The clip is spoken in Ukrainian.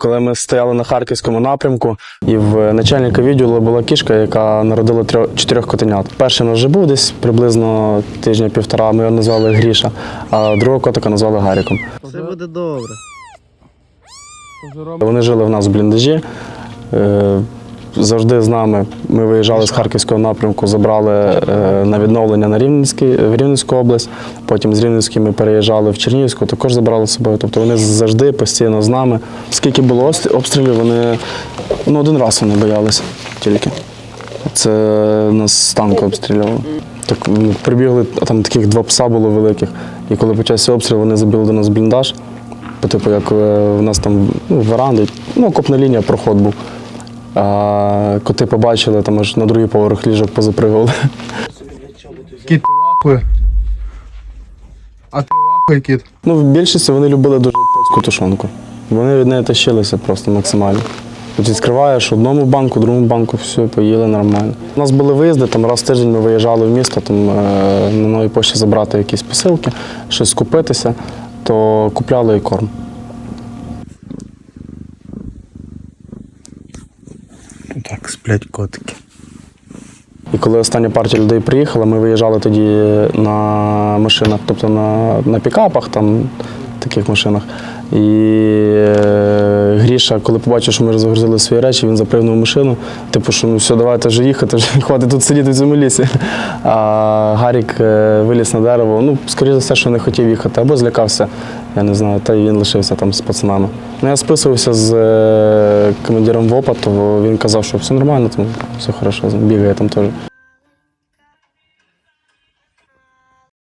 Коли ми стояли на харківському напрямку, і в начальника відділу була кішка, яка народила трьох чотирьох котенят. Перший у нас вже був десь приблизно тижня-півтора. Ми його назвали Гріша, а другого котика назвали Гаріком. Все буде добре. Вони жили в нас в бліндажі. Завжди з нами. Ми виїжджали з харківського напрямку, забрали е, на відновлення на Рівненський, в Рівненську область. Потім з Рівненської ми переїжджали в Чернігівську, також забрали з собою. Тобто вони завжди постійно з нами. Скільки було обстрілів, вони ну, один раз вони боялися тільки. Це нас з танку обстрілювали. Так прибігли, а там таких два пса було великих. І коли почався обстріл, вони забіли до нас бліндаж. Типу, як е, в нас там ну, веранди, ну, копна лінія, проход був. А коти побачили, там аж на другий поверх ліжок позапригували. Кіт, ти вахує. А ти вахує, кіт. Ну, в більшості вони любили дуже польську тушонку. Вони від неї тащилися просто максимально. От відкриваєш одному банку, другому банку, все, поїли нормально. У нас були виїзди, там раз в тиждень ми виїжджали в місто, там, е, на новій пошті забрати якісь посилки, щось купитися, то купляли і корм. Так, сплять котики. І коли остання партія людей приїхала, ми виїжджали тоді на машинах, тобто на, на пікапах, там, таких машинах. І е, Гріша, коли побачив, що ми вже загрузили свої речі, він запригнув машину. Типу, що ну все, давайте вже їхати, вже хватить тут сидіти в цьому лісі. А Гарік е, виліз на дерево. Ну, скоріше за все, що не хотів їхати, або злякався, я не знаю, та й він лишився там з пацанами. Ну, я списувався з е, командиром ВОПа, то він казав, що все нормально, там все хорошо, бігає там теж.